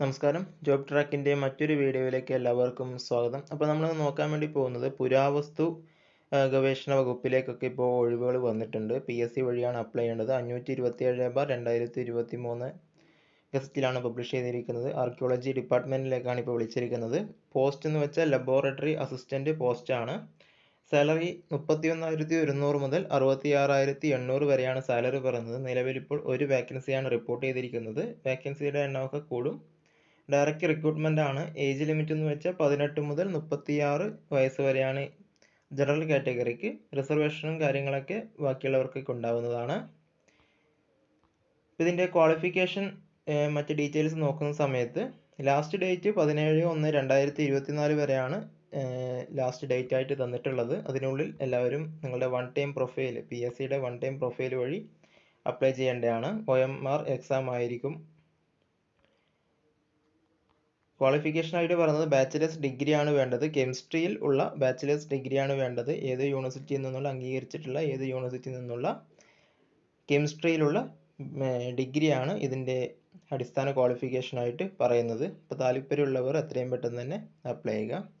നമസ്കാരം. ജോബ് ട്രാക്കിന്റെ മറ്റൊരു വീഡിയോയിലേക്ക് എല്ലാവർക്കും സ്വാഗതം. അപ്പോൾ നമ്മൾ നോക്കാൻ വേണ്ടി പോകുന്നത് പുരാവസ്തു ഗവേഷണ വകുപ്പിലേക്കൊക്കെ ഇപ്പോൾ ഒഴിവുകൾ വന്നിട്ടുണ്ട്. പി എസ് സി വഴിയാണ് അപ്ലൈ ചെയ്യേണ്ടത്. അഞ്ഞൂറ്റി ഇരുപത്തി ഏഴ് ബാർ രണ്ടായിരത്തി ഇരുപത്തി മൂന്ന് ഗസറ്റിലാണ് പബ്ലിഷ് ചെയ്തിരിക്കുന്നത്. ആർക്കിയോളജി ഡിപ്പാർട്ട്മെന്റിലേക്കാണ് ഇപ്പോൾ വിളിച്ചിരിക്കുന്നത്. പോസ്റ്റ് എന്ന് വെച്ചാൽ ലബോറട്ടറി അസിസ്റ്റന്റ് പോസ്റ്റാണ് സാലറി മുപ്പത്തി ഒന്നായിരത്തി ഒരുന്നൂറ് മുതൽ അറുപത്തി ആറായിരത്തി എണ്ണൂറ് വരെയാണ് സാലറി പറയുന്നത്. നിലവിൽ ഇപ്പോൾ ഒരു വേക്കൻസിയാണ് റിപ്പോർട്ട് ചെയ്തിരിക്കുന്നത്. വേക്കൻസിയുടെ എണ്ണമൊക്കെ കൂടും. ഡയറക്റ്റ് റിക്രൂട്ട്മെന്റ് ആണ്. ഏജ് ലിമിറ്റ് എന്ന് വെച്ചാൽ പതിനെട്ട് മുതൽ മുപ്പത്തിയാറ് വയസ്സ് വരെയാണ് ജനറൽ കാറ്റഗറിക്ക് റിസർവേഷനും കാര്യങ്ങളൊക്കെ ബാക്കിയുള്ളവർക്കൊക്കെ ഉണ്ടാവുന്നതാണ്. ഇതിന്റെ ക്വാളിഫിക്കേഷൻ മറ്റ് ഡീറ്റെയിൽസ് നോക്കുന്ന സമയത്ത് ലാസ്റ്റ് ഡേറ്റ് പതിനേഴ് ഒന്ന് രണ്ടായിരത്തി ഇരുപത്തിനാല് വരെയാണ് ലാസ്റ്റ് ഡേറ്റ് ആയിട്ട് തന്നിട്ടുള്ളത്. അതിനുള്ളിൽ എല്ലാവരും നിങ്ങളുടെ one time profile P S സിയുടെ വൺ ടൈം പ്രൊഫൈൽ വഴി അപ്ലൈ ചെയ്യേണ്ടതാണ്. ഒ എം ആർ എക്സാം ആയിരിക്കും. ക്വാളിഫിക്കേഷൻ ആയിട്ട് പറയുന്നത് ബാച്ചിലേഴ്സ് ഡിഗ്രിയാണ് വേണ്ടത്. കെമിസ്ട്രിയിൽ ഉള്ള ബാച്ചിലേഴ്സ് ഡിഗ്രി ആണ് വേണ്ടത്. ഏത് യൂണിവേഴ്സിറ്റിയിൽ നിന്നുള്ള അംഗീകരിച്ചിട്ടുള്ള ഏത് യൂണിവേഴ്സിറ്റിയിൽ നിന്നുള്ള കെമിസ്ട്രിയിലുള്ള ഡിഗ്രിയാണ് ഇതിന്റെ അടിസ്ഥാന ക്വാളിഫിക്കേഷൻ ആയിട്ട് പറയുന്നത്. അപ്പോൾ താല്പര്യമുള്ളവർ എത്രയും പെട്ടെന്ന് തന്നെ അപ്ലൈ ചെയ്യുക.